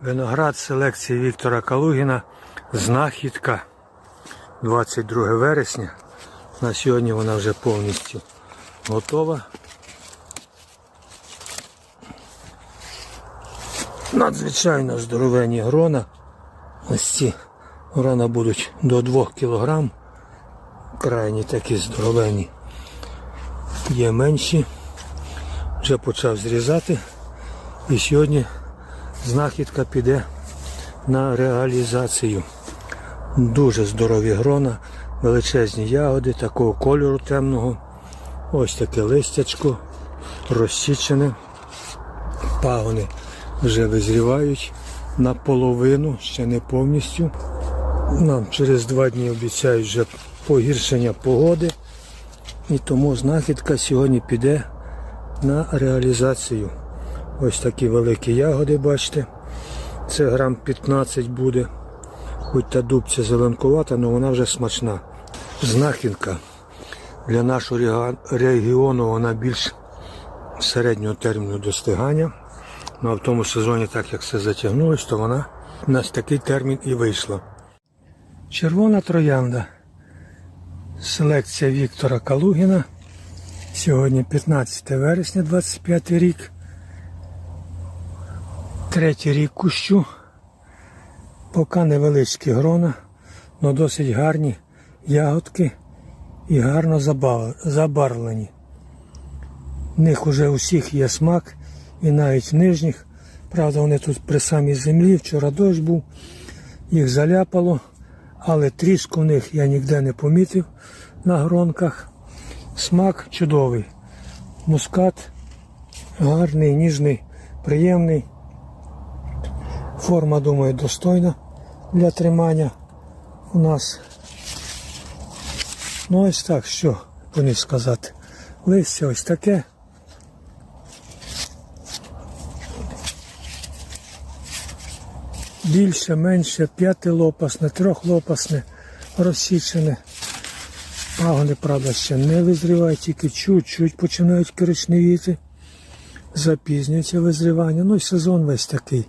Виноград селекції Віктора Калугіна. Знахідка 22 вересня. На сьогодні вона вже повністю готова. Надзвичайно здоровенні грона. Ось ці грона будуть до 2 кг. Крайні такі здоровенні. Є менші. Вже почав зрізати. І сьогодні знахідка піде на реалізацію. Дуже здорові грона, величезні ягоди, такого кольору темного. Ось таке листячко, розсічене. Пагони вже визрівають наполовину, ще не повністю. Нам через два дні обіцяють вже погіршення погоди. І тому знахідка сьогодні піде на реалізацію. Ось такі великі ягоди, бачите. Це грам 15 буде. Хоч та дубця зеленкувата, але вона вже смачна. Знахідка для нашого регіону вона більш середнього терміну достигання. Ну а в тому сезоні, так як все затягнулось, то вона у нас такий термін і вийшла. Червона троянда. Селекція Віктора Калугіна. Сьогодні 15 вересня, 25 рік. Третій рік кущу. Поки невеличкі грона, але досить гарні ягодки і гарно забарвлені. В них уже усіх є смак і навіть нижніх. Правда, вони тут при самій землі, вчора дощ був, їх заляпало, але тріску в них я ніде не помітив на гронках. Смак чудовий. Мускат гарний, ніжний, приємний. Форма, думаю, достойна для тримання у нас. Ну ось так, що по них сказати. Листя ось таке. Більше, менше, п'ятилопасне, трьохлопасне, розсічене. Пагони, правда, ще не визрівають, тільки чуть-чуть починають коричневіти. Запізнюється визрівання. Ну і сезон весь такий.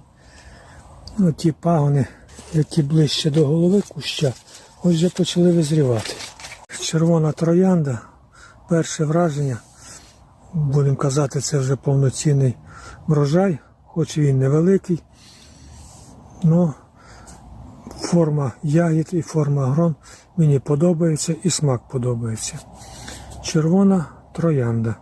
Ну, ті пагони, які ближче до голови куща, ось вже почали визрівати. Червона троянда, перше враження, будемо казати, це вже повноцінний врожай, хоч він невеликий. Ну, форма ягід і форма грон мені подобається і смак подобається. Червона троянда.